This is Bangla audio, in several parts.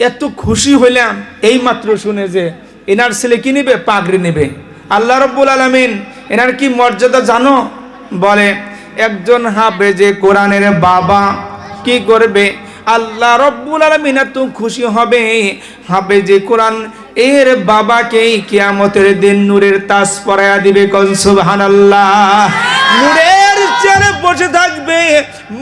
এত খুশি হইলাম এই মাত্র শুনে যে এনার ছেলে কি নেবে পাগড়ি নেবে? আল্লাহ রব্বুল আলমিন এনার কি মর্যাদা জানো? বলে একজন হাবে যে কোরআনের বাবা কি করবে? আল্লাহ রব্বুল আলমিন এত খুশি হবে হাবে যে কোরআন এর বাবাকে কিয়ামতের দিন নূরের তাস পরায়া দিবে কনসুবহান আল্লাহ! নূরের চেয়ারে বসে থাকবে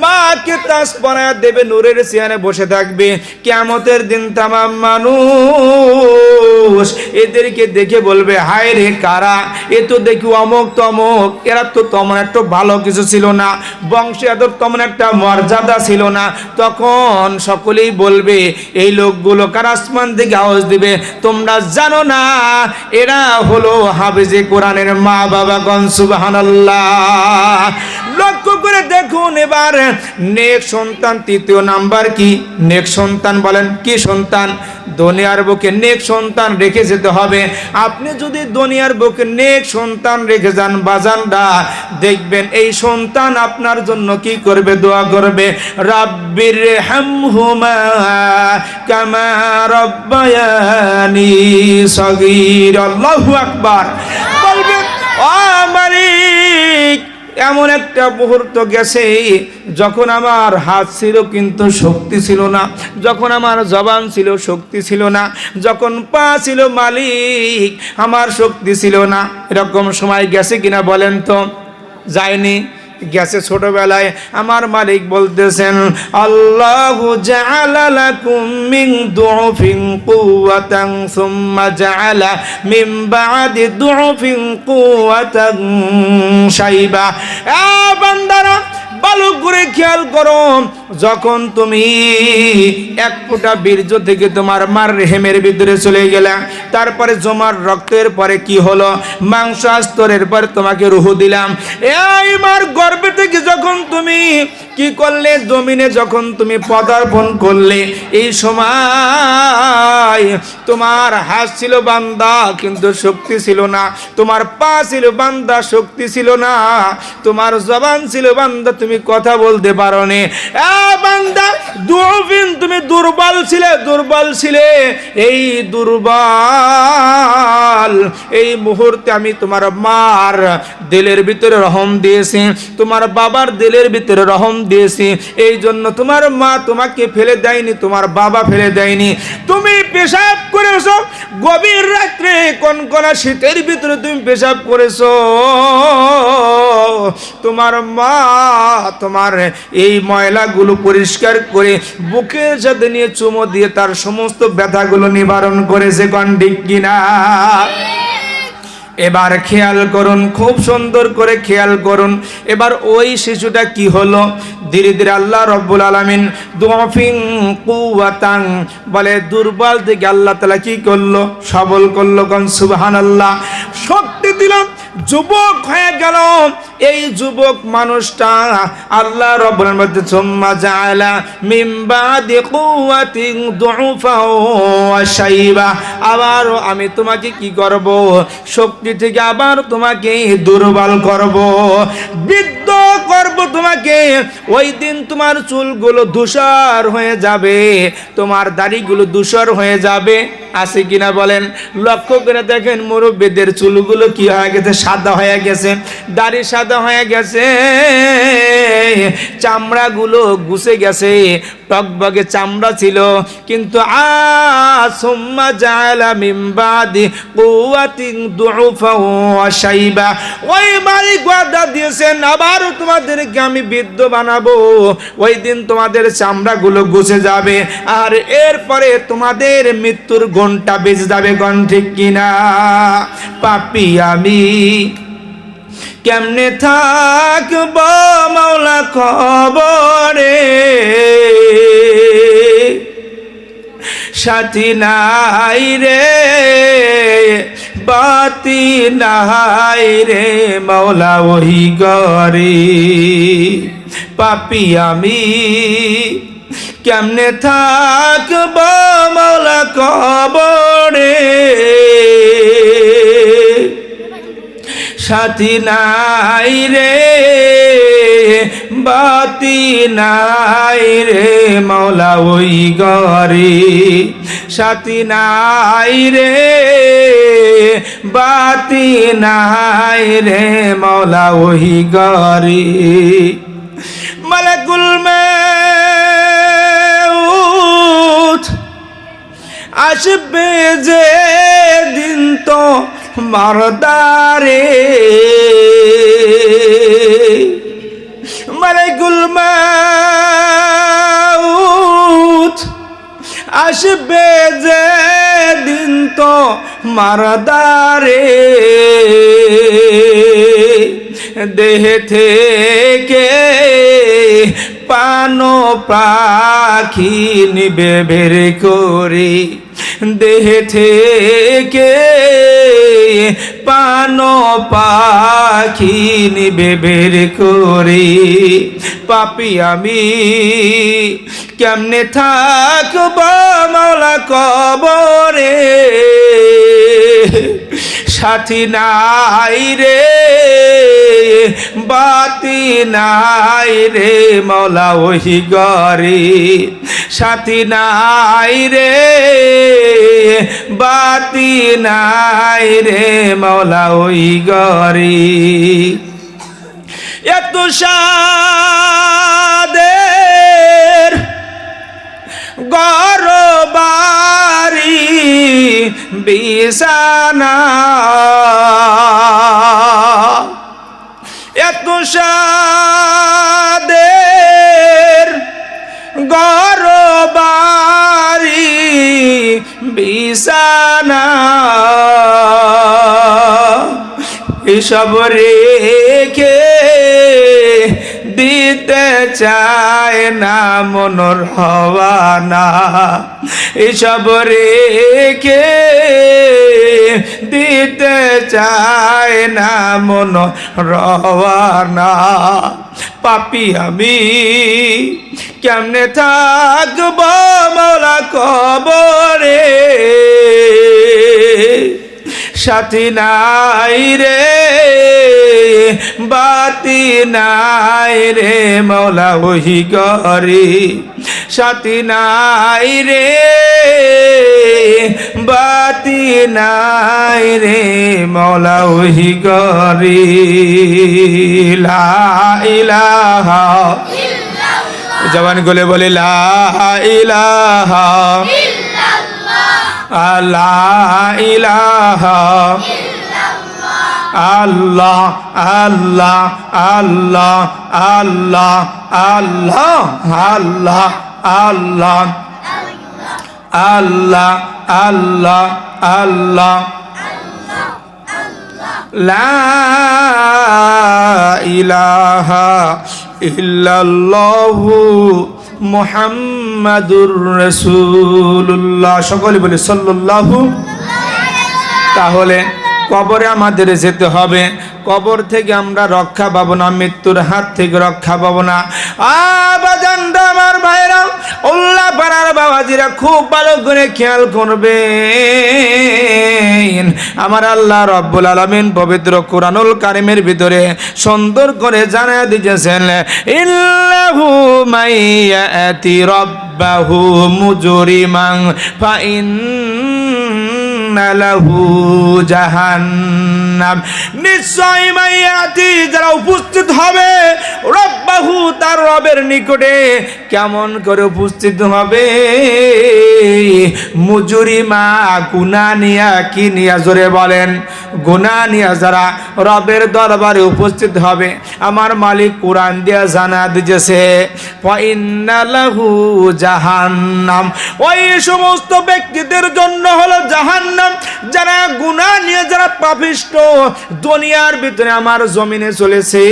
মাকে তাস পরায়া দেবে নূরের চেয়ারে বসে থাকবে। কিয়ামতের দিন তামাম মানুষ এদেরকে দেখে বলবে, হায় রে কারা? এ তো দেখি অমক তমক। এরা তো তেমন একটা ভালো কিছু ছিল না। বংশে এত তেমন একটা মর্যাদা ছিল না। তখন সকলেই বলবে, এই লোকগুলো কার আসমান থেকে আওয়াজ দিবে? তোমরা জানো না, এরা হলো হাফেজে কোরআনের মা বাবা গনসুবাহান্লাহ লক্ষ্য করে দেখুন এবার নেক সন্তান, তৃতীয় নাম্বার কি? নেক সন্তান বলেন, কি সন্তান? দুনিয়ার বুকে নেক সন্তান রেখে যেতে হবে। আপনি যদি দুনিয়ার বুকে নেক সন্তান রেখে যান বাজানরা দেখবেন এই সন্তান আপনার জন্য কি করবে, দোয়া করবে? রাব্বির হামহুমা কামা রব্বায়ানি সগীর। আল্লাহু আকবার। এমন একটা মুহূর্ত গেছে, যখন আমার হাত ছিল কিন্তু শক্তি ছিল না, যখন আমার জবান ছিল শক্তি ছিল না, যখন পা ছিল মালিক, আমার শক্তি ছিল না। এরকম সময় গেছে কিনা বলেন তো? যায়নি। গেছে ছোটবেলায়, আমার মালিক বলতেছেন, আল্লাহ জাআলা লাকুম মিন দুউফিন কুওয়াতান সুম্মা জাআলা মিন বাদি দুউফিন কুওয়াতান শাইবা। আ বান্দারা ভালো করে খেয়াল করো, যখন তুমি এক ফোঁটা বীর্য থেকে তোমার মার রেহেমের ভিতরে চলে গেলে, তারপরে জমার রক্তের পরে কি হলো? মাংস আস্তরের পর তোমাকে রুহু দিলাম। এই মার গর্ভে থেকে যখন তুমি কি করলে? জমিনে যখন তুমি পদার্পণ করলে, এই সময় তোমার হাত ছিল বান্দা, কিন্তু শক্তি ছিল না। তোমার পা ছিল বান্দা, শক্তি ছিল না। তোমার জবান ছিল বান্দা, তুমি কথা বলতে পারো নি। তুমি দুর্বল ছিলে দুর্বল ছিলে। এই দুর্বল, এই মুহূর্তে আমি তোমার মার দিলের ভিতরে রহম দিয়েছি, তোমার বাবার দিলের ভিতরে রহম দিয়েছি। এই জন্য তোমার মা তোমাকে ফেলে দেয়নি, তোমার বাবা ফেলে দেয়নি। তুমি পেশাব করেছ, গভীর রাত্রে কনকনা শীতের ভিতরে তুমি পেশাব করেছ। তোমার মা তোমার এই ময়লাগুলো পরিষ্কার করে বুকের সাথে নিয়ে চুমো দিয়ে তার সমস্ত ব্যথাগুলো নিবারণ করেছে কণ্ঠিক কিনা? এবার খেয়াল করুন, খুব সুন্দর করে খেয়াল করুন। এবার ওই শিশুটা কি হলো? ধীরে ধীরে আল্লাহ রব্বুল আলমিন দুফিং কুয়াতাং বলে, দুর্বল থেকে আল্লাহ তালা কি করল? সবল করল গন সুবাহান আল্লাহ শক্তি দিলাম যুবক হয়ে গেল। এই যুবক মানুষটা আল্লাহ রব্বুল মধ্যে সুম্মা বাদি কুওয়াতিন ওয়া শাইবা। আবার আমি তোমাকে কি করব? শক্তি থেকে আবার তোমাকে দুর্বল করব। বৃদ্ধ করব তোমাকে। ওই দিন তোমার চুলগুলো ধূসর হয়ে যাবে, তোমার দাড়িগুলো ধূসর হয়ে যাবে। আছে কিনা বলেন? লক্ষ্য করে দেখেন মুরব্বীদের চুলগুলো কি হয়ে গেছে? সাদা হয়ে গেছে দাড়ি সাদা হয়ে গেছে। চামড়াগুলো গুছে গেছে, টকবগে চামড়া ছিল। কিন্তু আসম্মা জালা মিমবাদি শাইবা। ওই মালিক ওয়াদা দিয়েছেন আবারও তোমাদেরকে আমি বৃদ্ধ বানাবো। ওই দিন তোমাদের চামড়াগুলো গুছে যাবে, আর এরপরে তোমাদের মৃত্যুর ঘণ্টা বেজে যাবে গণ ঠিক কিনা? পাপি আমি। কেমনে থাকব মাওলা খবরে? সাথী নাই রে, বাতি নাই রে মাওলা ওহি গরে পাপি আমি কেমনে থাকব মাওলা কবরে সাথী নাই রে, বাতি নাই রে মৌলা ওই গরে সাথী নাই রে, বাতি নাই রে মৌলা ওই গরে মালাকুল মউত, আসবে যে দিন তো মারদারে। মালাকুল মউত আসবে যে দিন তো মারদারে। দেহ থেকে পানো পাখি নিবে বের করে। দেহ থেকে পানো পাখি নিবে বের করে। পাপি আমি, কেমনে থাকব মাওলা কবরে? সাথী নাই রে। বাতি নাই রে মৌলা ওহি গরে সাথী নাই রে, বাতি নাই রে মৌলা ওই গরে এত গরবারি, বিছানা সাদের গরবারি বিছানা। এসব রেখে দিতে চায় না, মনোর হওয়ানা এসব রেখে দিতে চায় না মন রওয়ানা পাপি আমি কেমনে থাকব মৌলা কবরে? সাথী নাই রে বাতি নাই রে মৌলা ওহি গরে। সাথী নাই রে বাতি নাই রে মৌলা ওহি গরে। লা ইলাহা জবান গলে বলে লা ইলাহা আল্লাহ ইলাহা আল্লাহ আল্লাহ আল্লাহ আল্লাহ আল্লাহ আল্লাহ আল্লাহ আল্লাহ আল্লাহ আল্লাহ লা ইলাহা ইল্লাল্লাহু মুহাম্মাদুর রসুল্লাহ সকলে বলে সাল্লাল্লাহু তাহলে কবরে আমাদের যেতে হবে। কবর থেকে আমরা রক্ষা পাবো না, মৃত্যুর হাত থেকে রক্ষা পাবো না। আবাজানটা আমার ভাইরা উল্লাহ পাড়ার বাবাজিরা খুব ভালো করে খেয়াল করবে আমার আল্লাহ রব্বুল আলমিন পবিত্র কোরআনুল কারিমের ভিতরে সুন্দর করে জানা দিয়েছেন ইল্লাহু মাইয়াতি রব্বাহু মুজরিমাং ফাইন নিশ্চয় মাইয়াতি যারা উপস্থিত হবে, রব্বাহু তার রবের নিকটে কেমন করে উপস্থিত হবে? নিয়া কি নিয়া? জোরে বলেন যারা রবের দরবারে উপস্থিত হবে, আমার মালিক কোরআন দিয়া জানা দিয়েছে লাহু জাহান্নাম। ওই সমস্ত ব্যক্তিদের জন্য হলো জাহান্নাম। যারা গুনাহ নিয়ে যারা পাপিষ্ট, দুনিয়ার ভিতরে আমার জমিনে চলেছে,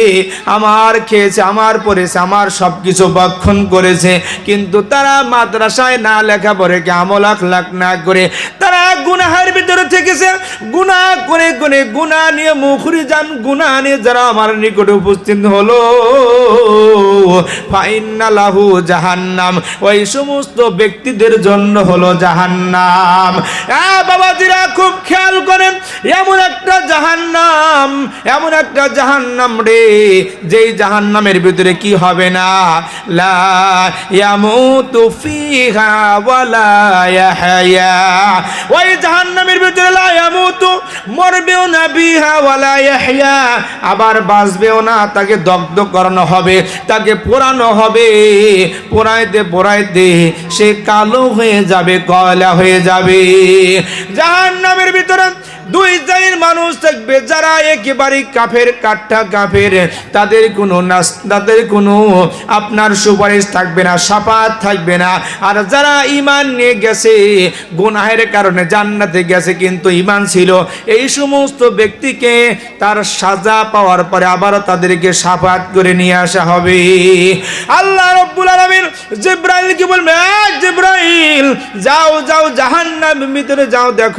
আমার খেয়েছে, আমার পড়েছে, আমার সব কিছু বক্ষণ করেছে, কিন্তু তারা মাদ্রাসায় না লেখা পড়ে কি আমল লাখ না করে, তারা গুনাহের ভিতরে থেকেছে, গুনাহ করে করে গুনাহ নিয়ে মুখরি যান, গুনাহ নিয়ে যারা আমার নিকটে উপস্থিত হলো, ফাইন্নালাহু জাহান্নাম, ওই সমস্ত ব্যক্তিদের জন্য হলো জাহান্নাম। হ্যাঁ বাবাজিরা খুব খেয়াল করেন, এমন একটা জাহান জাহান্নাম, এমন একটা জাহান্নাম রে, যেই জাহান্নামের ভিতরে কি হবে না? লা ইয়ামুতু ফিহা ওয়ালা ভিতরে লা মরবেও না বিহা ওয়ালা ইয়াহইয়া আবার বাঁচবেও না, তাকে দগ্ধ করানো হবে, তাকে পোড়ানো হবে। পোড়াইতে পোড়াইতে সে কালো হয়ে যাবে, কয়লা হয়ে যাবে। জাহান্নামের ভিতরে দুই শ্রেণির মানুষ থাকবে, যারা একেবারে কাফের, কাঠা কাফের। তাদের কোনো নাস, তাদের কোনো আপনার সুপারিশ থাকবে না সাপাত থাকবে না। আর যারা ইমান নিয়ে গেছে, গুনাহের কারণে জান্নাতে গেছে, কিন্তু ইমান ছিল, এই সমস্ত ব্যক্তিকে তার সাজা পাওয়ার পরে আবারও তাদেরকে সাফাত করে নিয়ে আসা হবে। আল্লাহ রব্বুল আলামিন জিব্রাইল কি বলবে "এ জিব্রাইল, যাও যাও, জাহান্নামের ভিতরে যাও, দেখো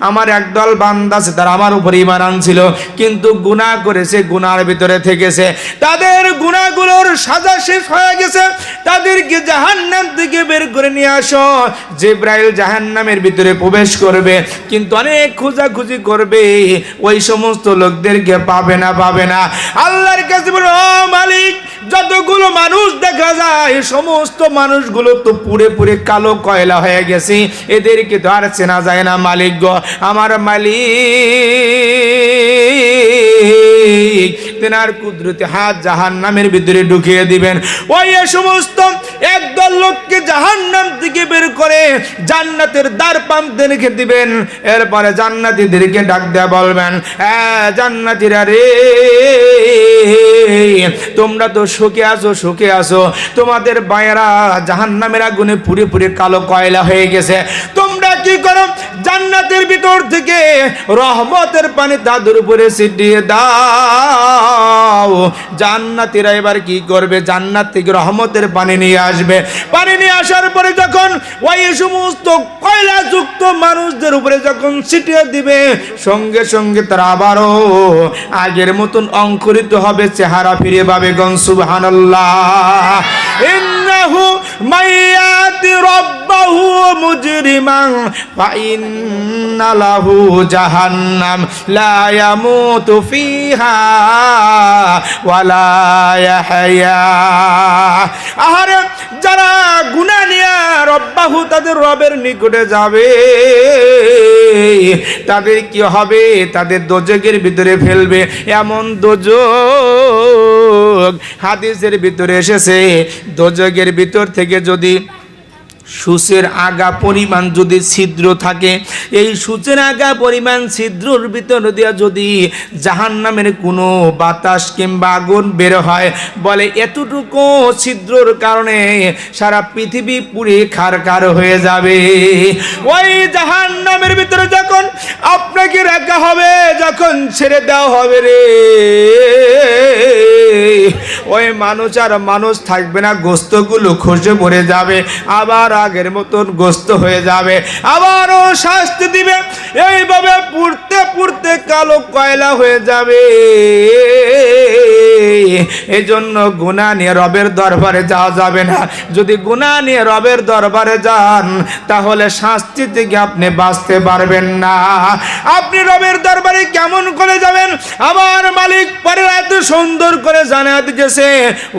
আমার একদল বান্দা আছে, তারা আমার উপরে ইমান আনছিল, কিন্তু গুনাহ করেছে গুনার ভিতরে থেকেছে। তাদের গুনাহগুলোর সাজা শেষ হয়ে গেছে, তাদেরকে জাহান্নাম থেকে বের করে নিয়ে আসো। জিব্রাইল জাহান্নামের ভিতরে প্রবেশ করবে, কিন্তু অনেক খোঁজাখুঁজি করবে, ওই সমস্ত লোকদেরকে পাবে না পাবে না। আল্লাহর কাছে বলো, "ও মালিক, যতগুলো মানুষ দেখা যায়, সমস্ত মানুষগুলো তো পুরে পুরে কালো কয়লা হয়ে গেছে, এদেরকে তো আর চেনা যায় না মালিক গো আমার মালিক। তেনার কুদরতে হাত জাহান নামের ভিতরে ঢুকিয়ে দিবেন। ওই সমস্ত একদল লোককে জাহান নাম থেকে বের করে জান্নাতের দ্বার রেখে দিবেন। এরপরে জান্নাতীদেরকে ডাক দেয়া বলবেন জান্নাতীরা রে, তোমরা তো সুখে আসো সুখে আসো তোমাদের বায়েরা জাহান নামের আগুনে পুরে পুরে কালো কয়লা হয়ে গেছে। তোমরা কি করো? জান্নাতের ভিতর থেকে রহমতের পানি তাদের উপরে ছিটিয়ে দাও। জান্নাতীরা এবার কি করবে? জান্নাত থেকে রহমতের পানি নিয়ে আসবে। পানি নিয়ে আসার পরে যখন ওই সমস্ত কয়লাযুক্ত মানুষদের উপরে যখন ছিটিয়ে দিবে, সঙ্গে সঙ্গে তারা আবারও আগের মতন অঙ্কুরিত হবে, চেহারা ফিরে পাবে গন সুবহানাল্লাহ। ইন্নাহু রাব্বাহু জাহান্নাম আহারে, যারা গুনাহ নিয়া রব্বাহু তাদের রবের নিকটে যাবে, তাদের কি হবে? তাদের দোজকের ভিতরে ফেলবে। এমন দোজক হাদিসের ভিতরে এসেছে দোজগের ভিতর থেকে যদি সূচের আগা পরিমাণ যদি ছিদ্র থাকে, এই সূচের আগা পরিমাণ ছিদ্রর ভিতর দিয়ে যদি জাহান নামের কোনো বাতাস কিংবা আগুন বের হয়, বলে এতটুকু ছিদ্রর কারণে সারা পৃথিবী পুরে খারকার হয়ে যাবে। ওই জাহান নামের ভিতরে যখন আপনাকে রাখা হবে, যখন ছেড়ে দেওয়া হবে রে, ওই মানুষ আর মানুষ থাকবে না, গোস্তগুলো খসে পড়ে যাবে, আবার আগের মতন গোস্ত হয়ে যাবে। আবারও শাস্তি দিবে। এইভাবে পুড়তে পুড়তে কালো কয়লা হয়ে যাবে। এই জন্য গুণা নিয়ে রবের দরবারে যাওয়া যাবে না। যদি গুণা নিয়ে রবের দরবারে যান, তাহলে শাস্তি থেকে আপনি বাঁচতে পারবেন না। আপনি রবের দরবারে কেমন করে যাবেন? আমার মালিক পরে এত সুন্দর করে জানা দিতেছে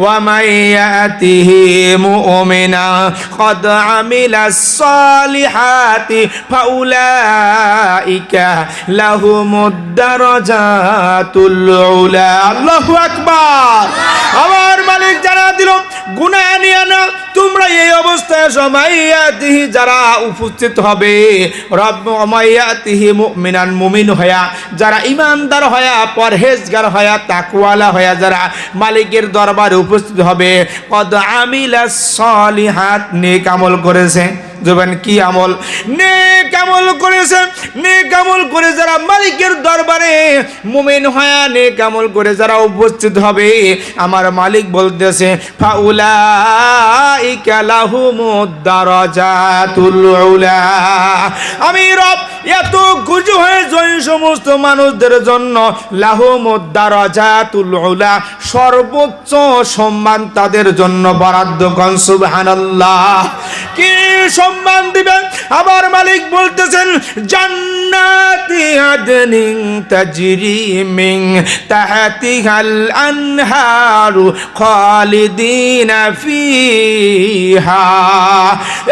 ওয়ামাইয়াতিহি আল্লাহু আকবার। আমার মালিক যারা দিল গুনাহ নিয়ে না তোমরা এই অবস্থায় সমাইয়াতিহি যারা উপস্থিত হবে রব মুমিনান মুমিন হয়া যারা ইমানদার হয়া পরহেজগার হয়া তাকওয়ালা হয়া যারা মালিকের দরবারে উপস্থিত হবে, কদ আমিলা সলিহাত, নেক আমল করেছে। জোবেন কি আমল? নেক আমল করেছে নেক আমল করে যারা মালিকের দরবারে মুমিন হয়া, নেক আমল করে যারা উপস্থিত হবে, আমার মালিক বলতেছে, ফাউলাইকা লাহুমুদ দারাজাতুল উলা। আমি রব, এত খুশি হয়ে ওই সমস্ত মানুষদের জন্য লাহুমুদ দারাজাতুল উলা সর্বোচ্চ সম্মান তাদের জন্য বরাদ্দ কন সুবহানাল্লাহ। কি সম্মান দিবে আবার মালিক বলতেছেন, জান্নাতি খালিদিনা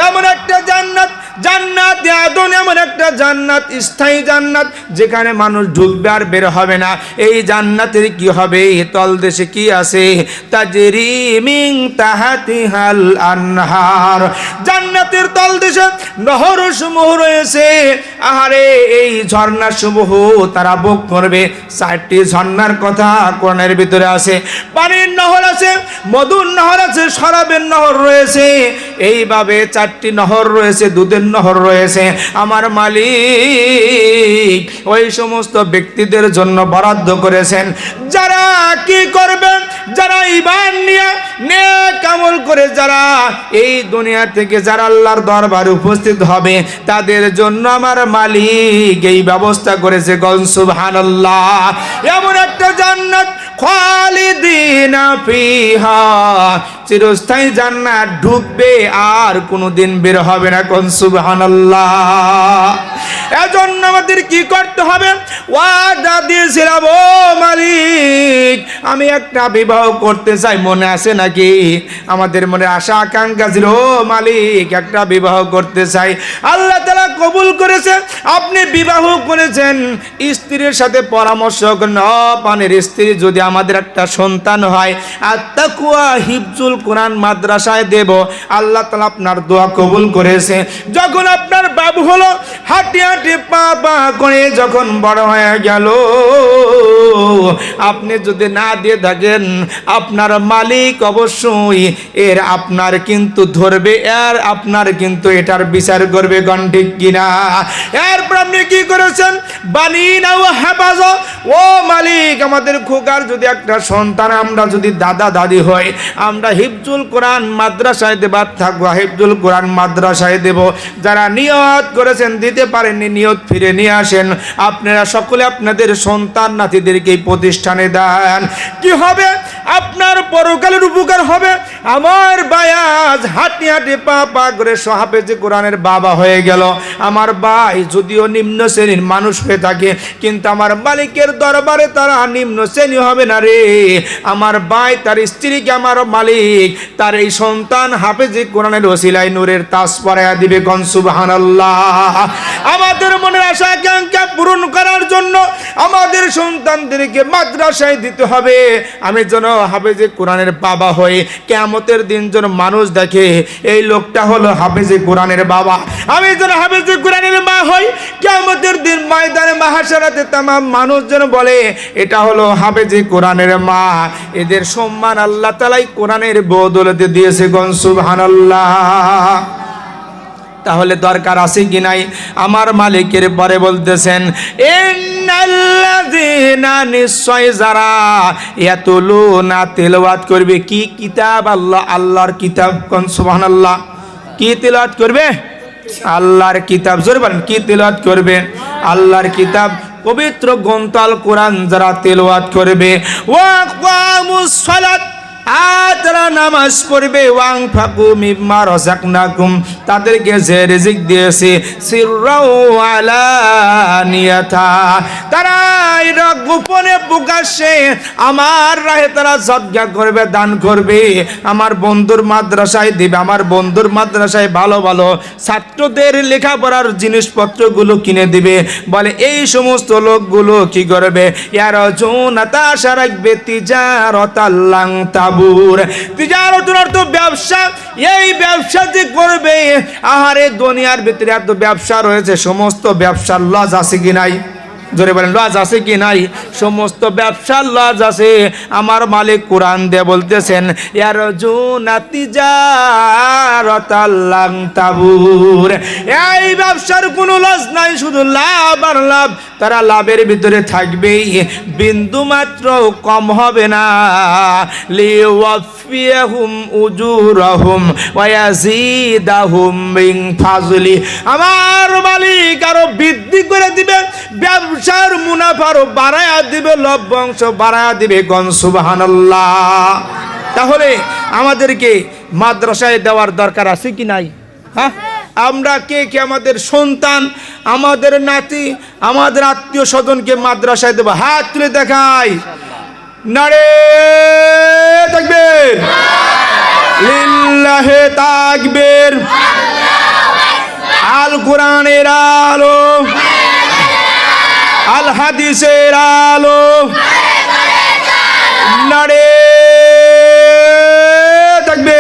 এমন একটা জান্নাত জান্নাত আদন এমন একটা জান্নাত, স্থায়ী জান্নাত, যেখানে মানুষ ঢুকবে আর বের হবে না। এই জান্নাতের কি হবে? তল দেশে কি আছে? তাজরি মিং তাহাতিহাল আনহার। জান্নাতের তল দেশে নহর সমূহ রয়েছে। আহারে, এই ঝর্ণা সমূহ তারা ভোগ করবে। চারটি ঝর্ণার কথা কোরআনের ভিতরে আছে। পানির নহর আছে, মধুর নহর আছে, শরাবের নহর রয়েছে। এইভাবে চারটি নহর রয়েছে, দুধের নহর রয়েছে। আমার মালিক ওই সমস্ত ব্যক্তিদের জন্য বরাদ্দ করেছেন। যারা কি করবেন যারা ইমান নিয়ে নেক আমল করে, যারা এই দুনিয়া থেকে যারা আল্লাহর দরবারে উপস্থিত হবে, তাদের জন্য আমার মালিক এই ব্যবস্থা করেছে। গন সুবহানাল্লাহ। এমন একটা জান্নাত খালিদিনা ফিহা, চিরস্থায়ী জান্নাত ঢুকবে আর কোনোদিন বের হবে না কোন, সুবহানাল্লাহ। এজন্য আমাদের কি করতে হবে? ও মালিক, আমি একটা বিবাহ করতে চাই, মনে আছে নাকি? আমাদের মনে আশা, আকাঙ্ক্ষা ছিল, ও মালিক, একটা বিবাহ করতে চাই। আল্লাহ তালা কবুল করেছে, আপনি বিবাহ করেছেন, স্ত্রীর সাথে পরামর্শ করেন পানের স্ত্রী যদি আমাদের একটা সন্তান হয়। আর তাকুয়া হিফজুল কোরআন মাদ্রাসায় দেব। আল্লাহ তালা আপনার দোয়া কবুল করেছে। যখন আপনার বাবু হলো। হাঁটি হাঁটি পা পা করে যখন বড় হয়ে গেল, আপনি যদি না দিয়ে থাকেন, আপনার মালিক অবশ্যই এর আপনার কিন্তু ধরবে আর আপনার কিন্তু এটার বিচার করবে গন্ঠিক কিনা? এরপর আপনি কি করেছেন? বানি নাও হেফাজ ও মালিক, আমাদের খোকার যদি একটা সন্তান, আমরা যদি দাদা দাদি হয় আমরা হিফজুল কোরআন মাদ্রাসায় দেবার থাকব, হিফজুল কোরআন মাদ্রাসায় দেব। যারা নিয়ত করেছেন, দিতে পারেননি, নিয়ত ফিরে নিয়ে আসেন। আপনারা সকলে আপনাদের সন্তান নাতিদেরকে এই প্রতিষ্ঠানে দেন। কি হবে? আপনার পরকালের উপকার হবে। আমার বায়াজ হাঁটি হাঁটি পা পা করে সহাপেজে কোরআনের বাবা হয়ে গেল। আমার ভাই যদিও নিম্ন শ্রেণির মানুষ হয়ে থাকে, কিন্তু আমার মালিকের দরবারে তারা নিম্ন শ্রেণি হবে না রে। আমার ভাই, তার স্ত্রীকে আমার মালিক, তার এই সন্তান হাফেজে কোরআনের ওসিলায় নূরের তাস পরায়া দিবে কনসুবাহান আমাদের মনের আশা, আকাঙ্ক্ষা পূরণ করার জন্য আমাদের সন্তানদেরকে মাদ্রাসায় দিতে হবে। আমি যেন হাফেজে কোরআনের বাবা হয়ে কেমতের দিন যেন মানুষ দেখে, এই লোকটা হলো হাফেজে কোরআনের বাবা। আমি যেন হাফেজে কোরআনের মা হই। কেমতের দিন ময়দানে মাহাসারাতে তামাম মানুষ যেন বলে, এটা হলো হাফেজে কোরআনের মা। এদের সম্মান আল্লাহ তালাই কোরআনের বদলতে দিয়েছে গনসুবহান আল্লাহ তাহলে দরকার আছে কি নাই? আমার মালিকের পরে বলতেছেন নিশ্চয় যারা ইয়াতুলুনা তেলাওয়াত করবে। কি কিতাব আল্লাহ? আল্লাহর কিতাব কন? কোন সুবহানাল্লাহ। কি তেলাওয়াত করবে? আল্লাহর কিতাব। জোরে বলেন, কি তেলাওয়াত করবে? আল্লাহর কিতাব। পবিত্র গ্রন্থাল কোরআন যারা তেলাওয়াত করবে। ওয়া সালাত। তারা নামাজ পড়বে, ওয়াং ফাকু মিম্মা রাযাকনাকুম তাদেরকে যে রিজিক দিয়েছে, সিররাও আলানিয়াতা। তারা এরা গোপনে প্রকাশ্যে আমার রাহে তারা সদকা করবে, দান করবে। আমার বন্ধুর মাদ্রাসায় দিবে, আমার বন্ধুর মাদ্রাসায় ভালো ভালো ছাত্রদের লেখাপড়ার জিনিসপত্রগুলো কিনে দিবে। বলে, এই সমস্ত লোকগুলো কি করবে? ইয়ার জোনাতা আশা রাখবে তিজারত আল্লাং তাবুর তিজারতের অর্থ ব্যবসা, এই ব্যবসা যে করবে, আহারে দুনিয়ার ভিতরে এত ব্যবসা রয়েছে, সমস্ত ব্যবসার লজ আছে কি নাই? জোরে বলেন, লজ আছে কি নাই? সমস্ত ব্যবসার লজ আছে। আমার মালিক কোরআন দে বলতেছেন ইয়ার জুনাতি জারতাল্লাং তাবুর। এই ব্যবসার কোনো লজ নাই, শুধু লাভ আর লাভ। তারা লাভের ভিতরে থাকবেই। বিন্দু মাত্র কম হবে না। আমার মালিক আরও বৃদ্ধি করে দিবে ব্যবসার মুনাফারও বাড়ায়া দিবে, লভ্যাংশ বাড়ায়া দিবে গন সুবহানাল্লাহ। তাহলে আমাদেরকে মাদ্রাসায় দেওয়ার দরকার আছে কি নাই? হ্যাঁ? আমরা কে কে আমাদের সন্তান, আমাদের নাতি, আমাদের আত্মীয় স্বজনকে মাদ্রাসায় দেবো? হাত তুলে দেখাই। নারে তাকবীর। লিল্লাহে তাকবীর। আল কোরআনের আলো। আল হাদিসের আলো নাড়ে থাকবে